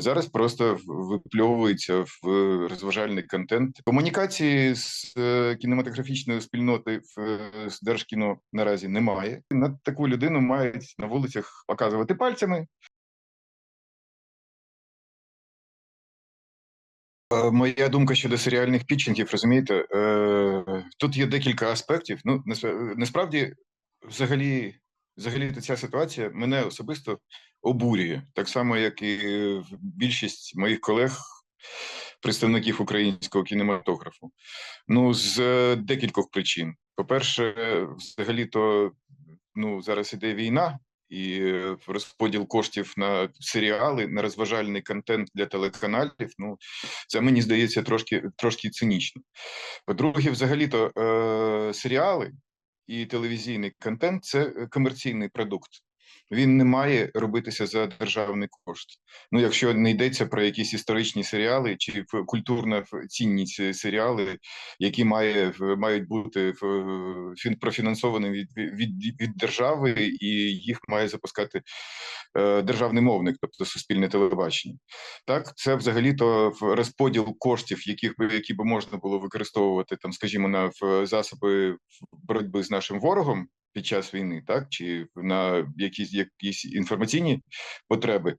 Зараз просто випльовується в розважальний контент. Комунікації з е, кінематографічною спільнотою в е, Держкіно наразі немає. На таку людину мають на вулицях показувати пальцями. Е, Моя думка щодо серіальних пітчингів, розумієте, тут є декілька аспектів. Ну, насправді, взагалі, взагалі ця ситуація мене особисто обурює, так само, як і більшість моїх колег, представників українського кінематографу. Ну, з е, декількох причин. По-перше, взагалі, то ну, зараз іде війна, і е, розподіл коштів на серіали, на розважальний контент для телеканалів. Ну, це мені здається трошки трошки цинічно. По-друге, взагалі-то е, серіали і телевізійний контент це комерційний продукт. Він не має робитися за державний кошт. Ну, якщо не йдеться про якісь історичні серіали чи в- культурно в- серіали, які має мають бути профінансовані від, від, від держави, і їх має запускати е, державний мовник, тобто суспільне телебачення. Так, це взагалі-то в розподіл коштів, яких би які би можна було використовувати там, скажімо, на засоби боротьби з нашим ворогом під час війни, так чи на якісь якісь інформаційні потреби.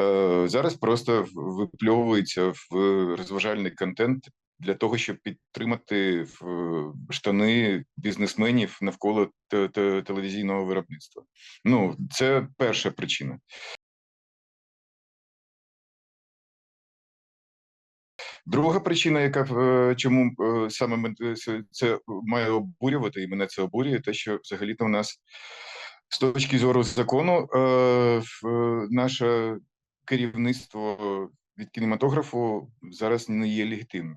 Е, зараз просто випльовується в розважальний контент для того, щоб підтримати в штани бізнесменів навколо те- те- телевізійного виробництва. Ну, це перша причина. Друга причина, яка е, чому е, саме мен- е, це- має обурювати, і мене це обурює, те, що взагалі-то у нас з точки зору закону наше керівництво від кінематографу зараз не є легітимним.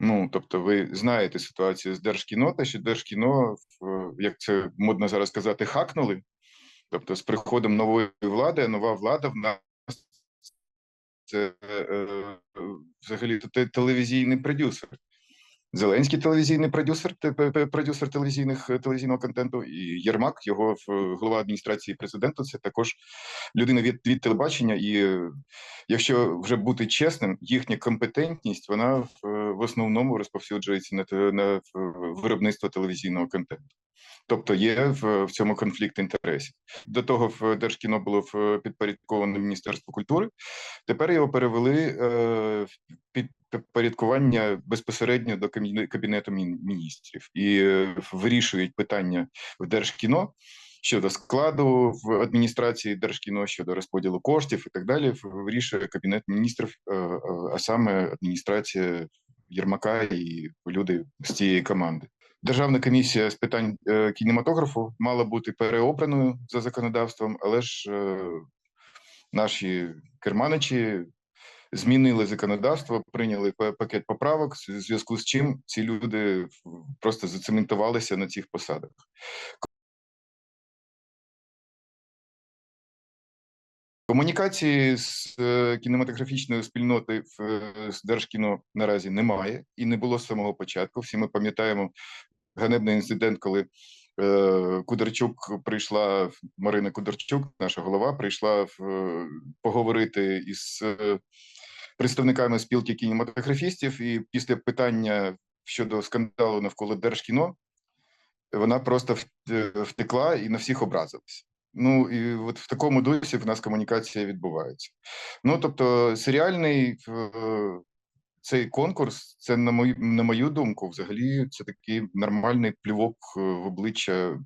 Ну, тобто, ви знаєте ситуацію з Держкіно, те, що Держкіно, в- як це модно зараз казати, хакнули. Тобто, з приходом нової влади, нова влада в взагалі те- телевізійний продюсер. Зеленський телевізійний продюсер, продюсер телевізійних телевізійного контенту, і Єрмак, його голова адміністрації президента. Це також людина від, від телебачення. І е, якщо вже бути чесним, їхня компетентність вона в, в основному розповсюджується на, на виробництво телевізійного контенту. Тобто є в, в цьому конфлікт інтересів. До того в Держкіно було в підпорядковане Міністерство культури. Тепер його перевели е, під підпорядкування безпосередньо до Кабіне- кабінету міністрів і е, вирішують питання в Держкіно щодо складу в адміністрації Держкіно, щодо розподілу коштів і так далі. Вирішує кабінет міністрів, е, е, а саме адміністрація Єрмака і люди з цієї команди. Державна комісія з питань кінематографу мала бути переобраною за законодавством, але ж наші керманичі змінили законодавство, прийняли пакет поправок, в зв'язку з чим ці люди просто зацементувалися на цих посадах. Комунікації з е, кінематографічною спільнотою в е, Держкіно наразі немає і не було з самого початку. Всі ми пам'ятаємо ганебний інцидент, коли е, Кударчук прийшла Марина Кударчук, наша голова, прийшла поговорити із представниками спілки кінематографістів, і після питання щодо скандалу навколо Держкіно вона просто е, втекла і на всіх образилась. Ну і от в такому дусі в нас комунікація відбувається. Ну тобто, серіальний е, цей конкурс, це на мою на мою думку, взагалі, це такий нормальний плювок е, в обличчя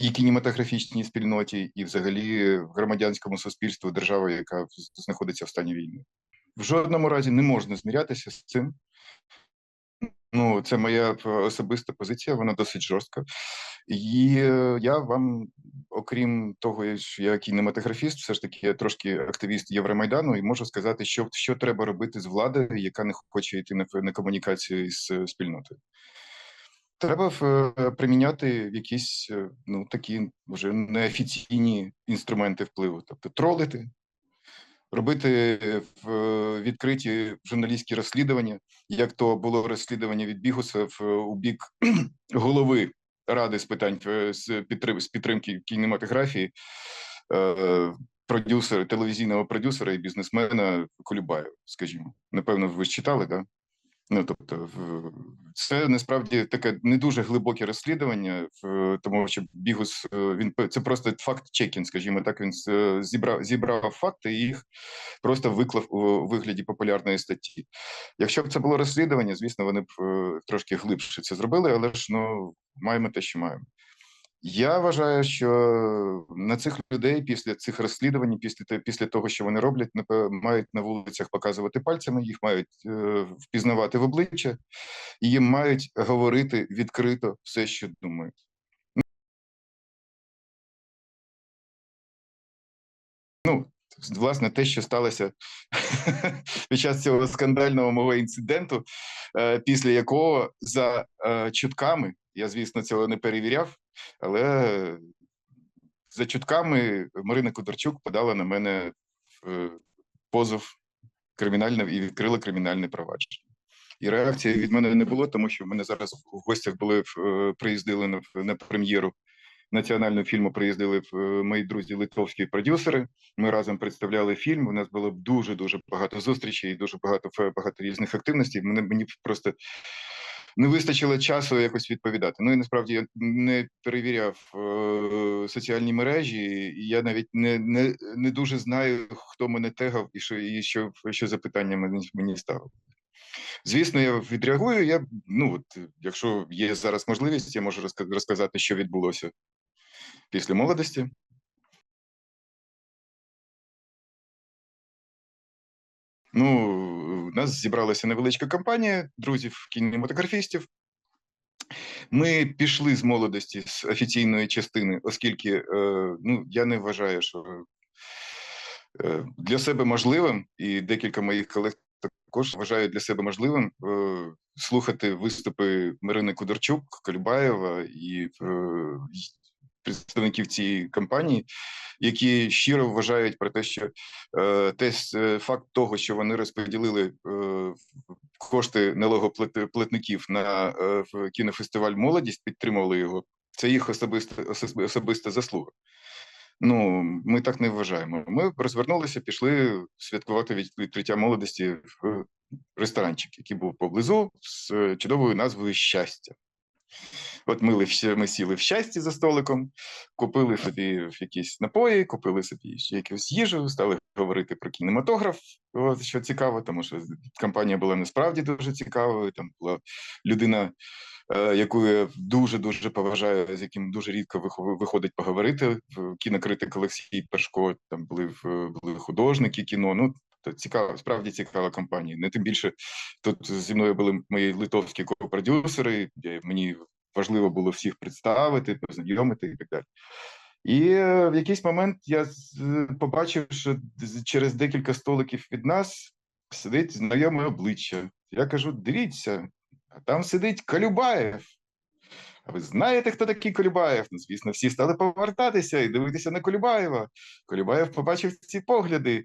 і кінематографічній спільноті, і взагалі громадянському суспільству держави, яка знаходиться в стані війни. В жодному разі не можна змірятися з цим. Ну, це моя е, особиста позиція, вона досить жорстка. І е, я вам, окрім того, що я кінематографіст, все ж таки я трошки активіст Євромайдану, і можу сказати, що, що треба робити з владою, яка не хоче йти на, на комунікацію з е, спільнотою. Треба приміняти якісь ну такі вже неофіційні інструменти впливу, тобто тролити, робити в е, відкриті журналістські розслідування, як то було розслідування від Бігуса в у бік голови ради з питань е, з підтрим з підтримки кінематографії. Е, продюсера, телевізійного продюсера і бізнесмена Колюбаєва, скажімо. Напевно, ви ж читали, так? Ну, тобто, це насправді таке не дуже глибоке розслідування, тому що Бігус він це просто факт чекін, скажімо так. Він зібрав зібрав факти і їх просто виклав у вигляді популярної статті. Якщо б це було розслідування, звісно, вони б трошки глибше це зробили, але ж ну маємо те, що маємо. Я вважаю, що на цих людей після цих розслідувань, після після того, що вони роблять, мають на вулицях показувати пальцями, їх мають е, впізнавати в обличчя, і їм мають говорити відкрито все, що думають. Ну, власне, те, що сталося під час цього скандального мого інциденту, е, після якого за е, чутками я, звісно, цього не перевіряв. Але за чутками Марина Кударчук подала на мене е, позов кримінальне і відкрила кримінальне провадження. І реакції від мене не було, тому що в мене зараз в гостях були е, приїздили на, на прем'єру національного фільму. Приїздили е, мої друзі литовські продюсери. Ми разом представляли фільм. У нас було дуже дуже багато зустрічей, дуже багато багато різних активностей. Мене мені просто не вистачило часу якось відповідати. Ну і насправді я не перевіряв е, соціальні мережі, і я навіть не не, не дуже знаю, хто мене тегав і що і що, що запитання мені, мені ставив. Звісно, я відреагую. Я ну от, якщо є зараз можливість, я можу розказати, що відбулося після молодості. Ну, нас зібралася невеличка компанія друзів кінематографістів. Ми пішли з молодості з офіційної частини, оскільки е, ну, я не вважаю, що е, для себе можливим, і декілька моїх колег також вважають для себе можливим е, слухати виступи Марини Кудорчук, Колюбаєва і представників цієї компанії, які щиро вважають про те, що е, те е, факт того, що вони розподілили е, кошти налогоплатників на е, кінофестиваль Молодість, підтримували його. Це їх особиста особиста заслуга. Ну, ми так не вважаємо. Ми розвернулися, пішли святкувати відкриття молодості в ресторанчик, який був поблизу з чудовою назвою Щастя. От ми ми сіли в щасті за столиком, купили собі якісь напої, купили собі ще якусь їжу, стали говорити про кінематограф, от, що цікаво, тому що компанія була насправді дуже цікавою. Там була людина, е, яку я дуже дуже поважаю, з яким дуже рідко виходить поговорити. Кінокритик Олексій Пашко, там були були художники кіно. Ну то цікава, справді цікава компанія. Не тим більше тут зі мною були мої литовські копродюсери, мені важливо було всіх представити, познайомити і так далі. І е, в якийсь момент я побачив, що через декілька столиків від нас сидить знайоме обличчя. Я кажу: дивіться, а там сидить Колюбаєв. А ви знаєте, хто такий Колюбаєв? Ну, звісно, всі стали повертатися і дивитися на Колюбаєва. Колюбаєв побачив ці погляди.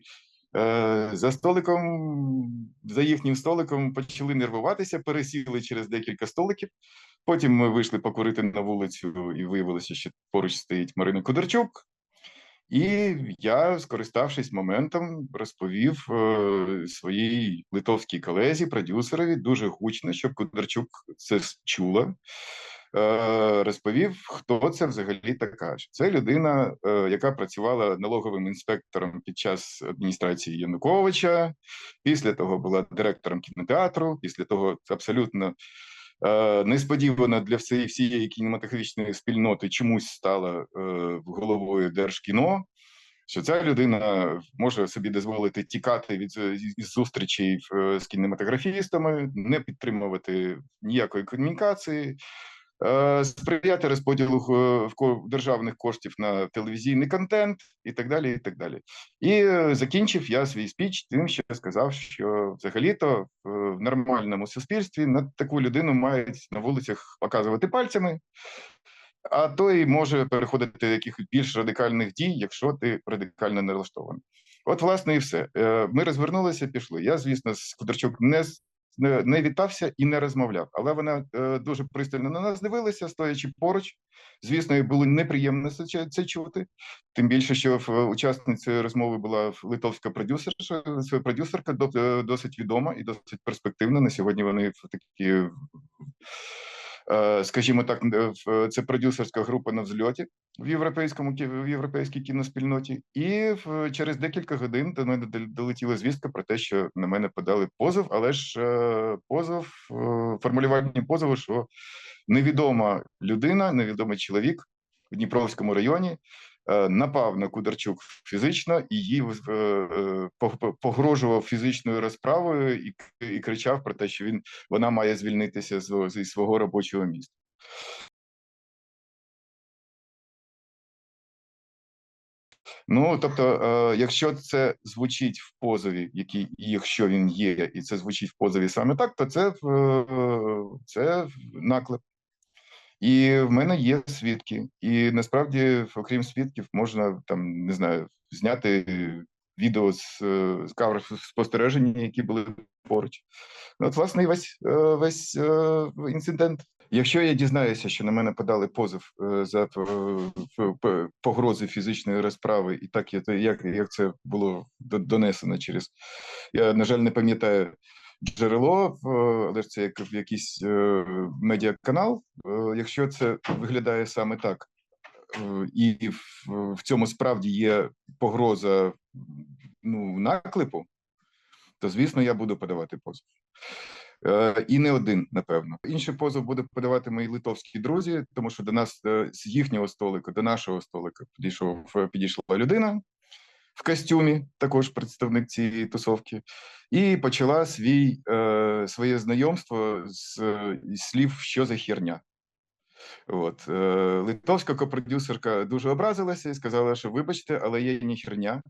Е, за столиком, за їхнім столиком почали нервуватися, пересіли через декілька столиків. Потім ми вийшли покурити на вулицю, і виявилося, що поруч стоїть Марина Кудерчук. І я, скориставшись моментом, розповів е, своїй литовській колезі, продюсерові дуже гучно, щоб Кудерчук це чула. Е, розповів, хто це взагалі така. Це людина, е, яка працювала налоговим інспектором під час адміністрації Януковича. Після того була директором кінотеатру. Після того абсолютно несподівано для всієї всієї кінематографічної спільноти чомусь стала головою держкіно. Що ця людина може собі дозволити тікати від із зустрічей з кінематографістами, не підтримувати ніякої комунікації, Е, сприяти розподілу е, державних коштів на телевізійний контент і так далі. І так далі. І е, закінчив я свій спіч тим, що сказав, що взагалі-то в нормальному суспільстві на таку людину мають на вулицях показувати пальцями. А той може переходити до якихось більш радикальних дій, якщо ти радикально налаштований. От, власне, і все. Ми розвернулися, пішли. Я, звісно, з Кударчук не не, вітався і не розмовляв. Але вона е, дуже пристально на нас дивилися, стоячи поруч. Звісно, було неприємно це, чути. Тим більше, що е, учасницею розмови була литовська продюсерша, продюсерка е, досить відома і досить перспективна. На сьогодні вони такі, скажімо так, е, це продюсерська група на взльоті в європейському в європейській кіноспільноті. І через декілька годин до мене дол- долетіла звістка про те, що на мене подали позов, але ж е, позов е, формулювання позову, що невідома людина, невідомий чоловік в Дніпровському районі е, напав на Кударчук фізично і їй е, е, погрожував фізичною розправою і, і кричав про те, що він вона має звільнитися з, зі свого робочого місця. Ну тобто, е, якщо це звучить в позові, який якщо він є, і це звучить в позові саме так, то це е, це наклеп. І в мене є свідки, і насправді, окрім свідків, можна там не знаю, зняти відео з, е, з камер спостереження, які були поруч. Ну, от, власне, весь е, весь е, інцидент. Якщо я дізнаюся, що на мене подали позов за погрози фізичної розправи, і так я- як, як це було до- донесено через я на жаль не пам'ятаю джерело, е, але ж це як якийсь е, медіаканал. Е, Якщо це виглядає саме так, і в, цьому справді є погроза ну, наклепу, то звісно я буду подавати позов. І не один, напевно. Інший позов буде подавати мої литовські друзі, тому що до нас з їхнього столика, до нашого столика підійшов підійшла людина в костюмі, також представник цієї тусовки, і почала свій е, своє знайомство з, е, слів, що за херня. От е, литовська копродюсерка дуже образилася і сказала, що вибачте, але я не херня.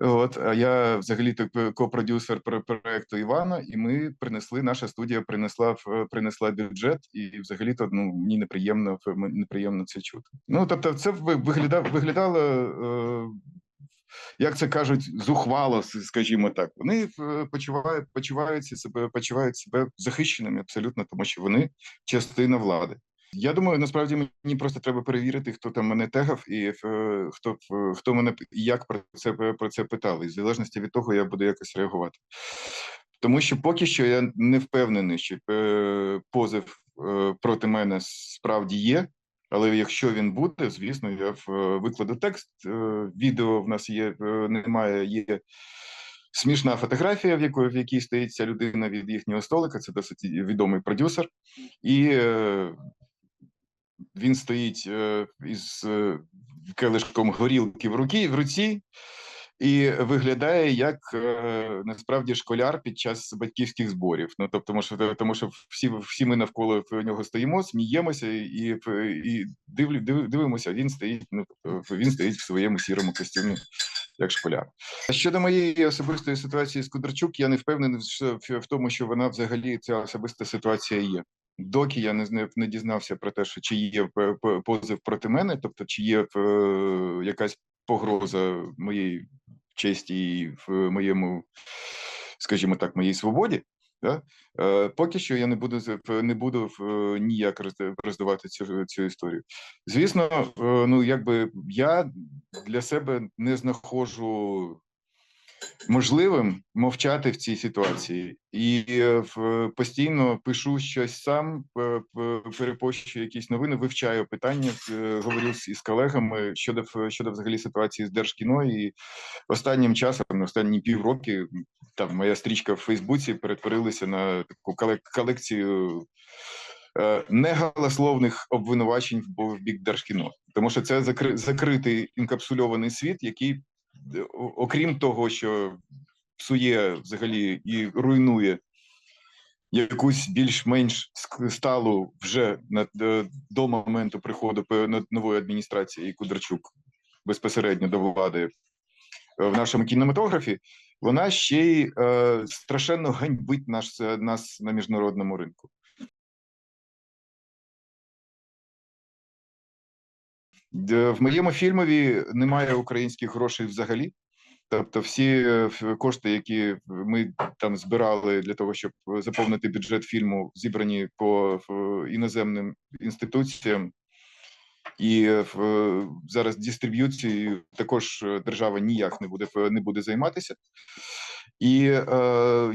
От, а я взагалі копродюсер проекту Івана, і ми принесли. Наша студія принесла принесла бюджет, і взагалі то ну мені неприємно неприємно це чути. Ну тобто, це ви- виглядав виглядало. Як це кажуть, зухвало, скажімо так. Вони е, почувають, почуваються себе, почувають себе захищеними абсолютно, тому що вони частина влади. Я думаю, насправді мені просто треба перевірити, хто там мене тегав, і е, хто е, хто мене як про це про це питали. В залежності від того, я буду якось реагувати. Тому що поки що я не впевнений, що позов е, проти мене справді є. Але якщо він буде, звісно, я в- викладу текст. Е, Відео в нас є, е, немає, є смішна фотографія, в якої в якій стоїть ця людина від їхнього столика. Це досить відомий продюсер, і е, він стоїть е, із е, келишком горілки в руці в руці. І виглядає як е, насправді школяр під час батьківських зборів. Ну тобто, тому що тому, що всі всі ми навколо нього стоїмо, сміємося і і дивлю, див, дивимося. Він стоїть. Ну тобто він стоїть в своєму сірому костюмі, як школяр. Щодо моєї особистої ситуації з Кудрачук, я не впевнений в, тому, що вона взагалі ця особиста ситуація є. Доки я не не дізнався про те, що чи є п- п- позов проти мене, тобто чи є е, якась погроза моєї честі і в моєму, скажімо так, моїй свободі. Да? Е, поки що я не буду не буду ніяк роздавати цю цю історію. Звісно, ну якби я для себе не знаходжу можливим мовчати в цій ситуації, і е, постійно пишу щось сам, п- п- перепощую якісь новини, вивчаю питання, е, говорю із колегами щодо щодо взагалі ситуації з держкіно. І останнім часом, останні півроки, там моя стрічка в Фейсбуці перетворилася на таку колек- колекцію. е, Негалословних обвинувачень в бік Держкіно, тому що це закри- закритий інкапсульований світ, який Е, окрім того, що псує взагалі і руйнує якусь більш-менш сталу вже е, до моменту приходу нової адміністрації Кудрачук безпосередньо до влади е, в нашому кінематографі, вона ще й е, страшенно ганьбить наш, е, нас на міжнародному ринку. В моєму фільмові немає українських грошей взагалі. Тобто, всі кошти, які ми там збирали для того, щоб заповнити бюджет фільму, зібрані по іноземним інституціям. І зараз дистриб'юцією також держава ніяк не буде не буде займатися. І е,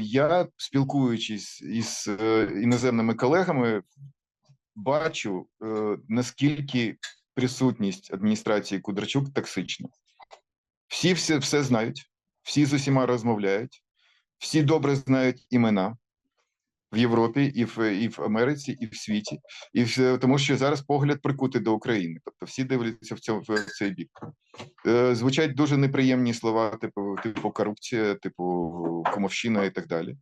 я, спілкуючись із е, іноземними колегами, бачу е, наскільки присутність адміністрації Кудрачук токсична. Всі все, все знають, всі з усіма розмовляють, всі добре знають імена в Європі, і в, і в Америці, і в світі, і в, тому що зараз погляд прикутий до України. Тобто всі дивляться в цьому в цей бік. Е, звучать дуже неприємні слова, типу, типу корупція, типу комовщина і так далі.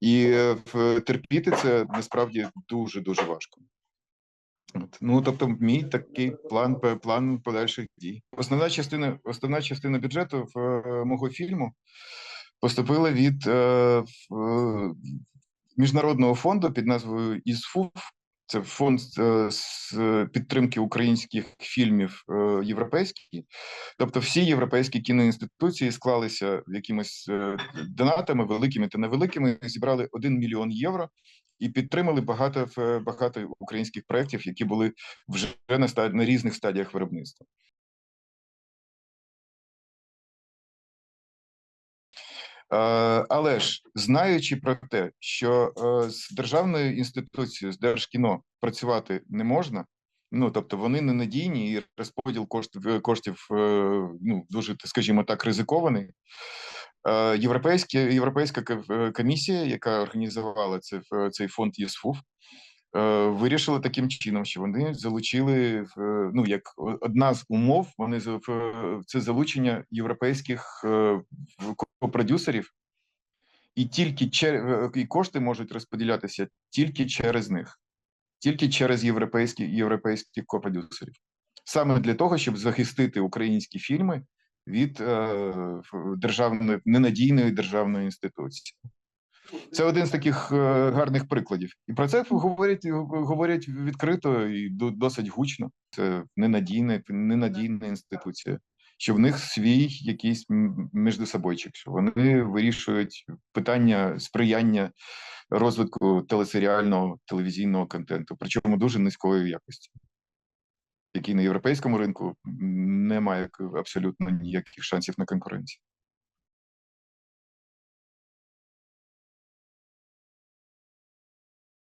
І е, терпіти це насправді дуже дуже важко. От. Ну тобто, мій такий план план подальших дій. Основна частина, основна частина бюджету в е, мого фільму поступила від е, е, міжнародного фонду під назвою ІСФУФ. Це фонд е, з підтримки українських фільмів європейський. Тобто, всі європейські кіноінституції склалися якимось е, донатами, великими та невеликими, зібрали 1 мільйон євро і підтримали багато в- багато українських проєктів, які були вже на стад... на різних стадіях виробництва. Е, Але ж знаючи про те, що е, з державною інституцією, з Держкіно працювати не можна. Ну тобто вони ненадійні і розподіл коштів коштів е, ну дуже скажімо так ризикований. Е, Європейська європейська е, комісія, яка організувала це в- цей фонд ЄСФУФ, е, вирішила таким чином, що вони залучили ну як одна з умов, вони це залучення європейських е, в- продюсерів, і тільки і кошти можуть розподілятися тільки через них, тільки через європейські європейських копродюсерів. Саме для того, щоб захистити українські фільми від е, державної ненадійної державної інституції. Це один з таких е, гарних прикладів, і про це говорять говорять відкрито і досить гучно. Це ненадійна, ненадійна інституція, що в них свій якийсь м- міждособойчик, що вони вирішують питання сприяння розвитку телесеріального телевізійного контенту, причому дуже низької якості, який на європейському ринку не має абсолютно ніяких шансів на конкуренцію.